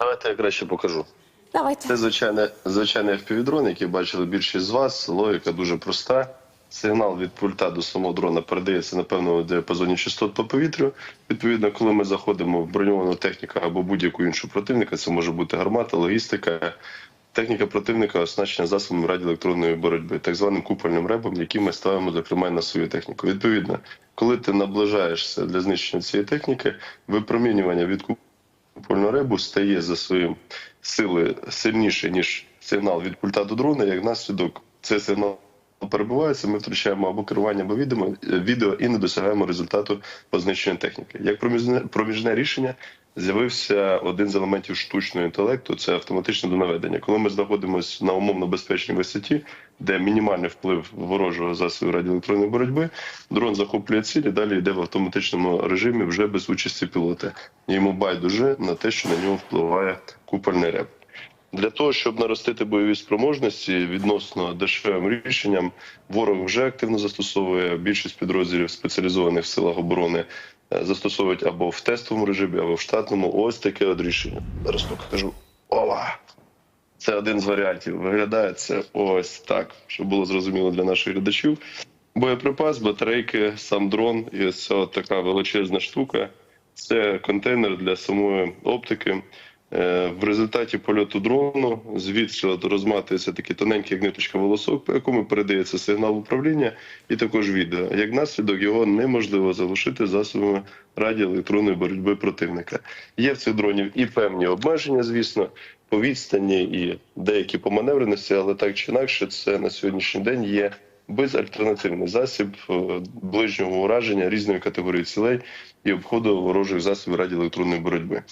Давайте я краще покажу. Давайте. Це звичайне, звичайний FPV-дрон, який бачили більшість з вас. Логіка дуже проста. Сигнал від пульта до самого дрона передається на певному діапазоні частот по повітрю. Відповідно, коли ми заходимо в броньовану техніку або будь-яку іншу противника, це може бути гармата, логістика. Техніка противника оснащена засобами радіоелектронної боротьби, так званим купольним ребом, який ми ставимо зокрема на свою техніку. Відповідно, коли ти наближаєшся для знищення цієї техніки, випромінювання від купольного ребу стає за своїм сили сильніше, ніж сигнал від пульта до дрона. Як наслідок, цей сигнал перебувається, ми втрачаємо або керування, або відео, відео і не досягаємо результату по знищенню техніки. Як проміжне, проміжне рішення з'явився один з елементів штучного інтелекту це автоматичне донаведення. Коли ми знаходимося на умовно безпечній висоті, де мінімальний вплив ворожого засобу радіоелектронної боротьби, дрон захоплює ціль і далі йде в автоматичному режимі вже без участі пілота. Йому байдуже на те, що на нього впливає купольний реп. Для того щоб наростити бойові спроможності відносно дешевим рішенням, ворог вже активно застосовує більшість підрозділів спеціалізованих в силах оборони застосовують або в тестовому режимі, або в штатному. Ось таке от рішення. Зараз покажу. Ова! Це один з варіантів. Виглядає це ось так, щоб було зрозуміло для наших глядачів. Боєприпас, батарейки, сам дрон і ось така величезна штука. Це контейнер для самої оптики. Е, В результаті польоту дрону звідси розматується такий тоненький як ниточка волосок, по якому передається сигнал управління, і також відео. Як наслідок його неможливо заглушити засобами радіоелектронної боротьби противника. Є в цих дронів і певні обмеження, звісно, по відстані і деякі по маневреності, але так чи інакше, це на сьогоднішній день є безальтернативний засіб е, ближнього ураження різної категорії цілей і обходу ворожих засобів радіоелектронної боротьби.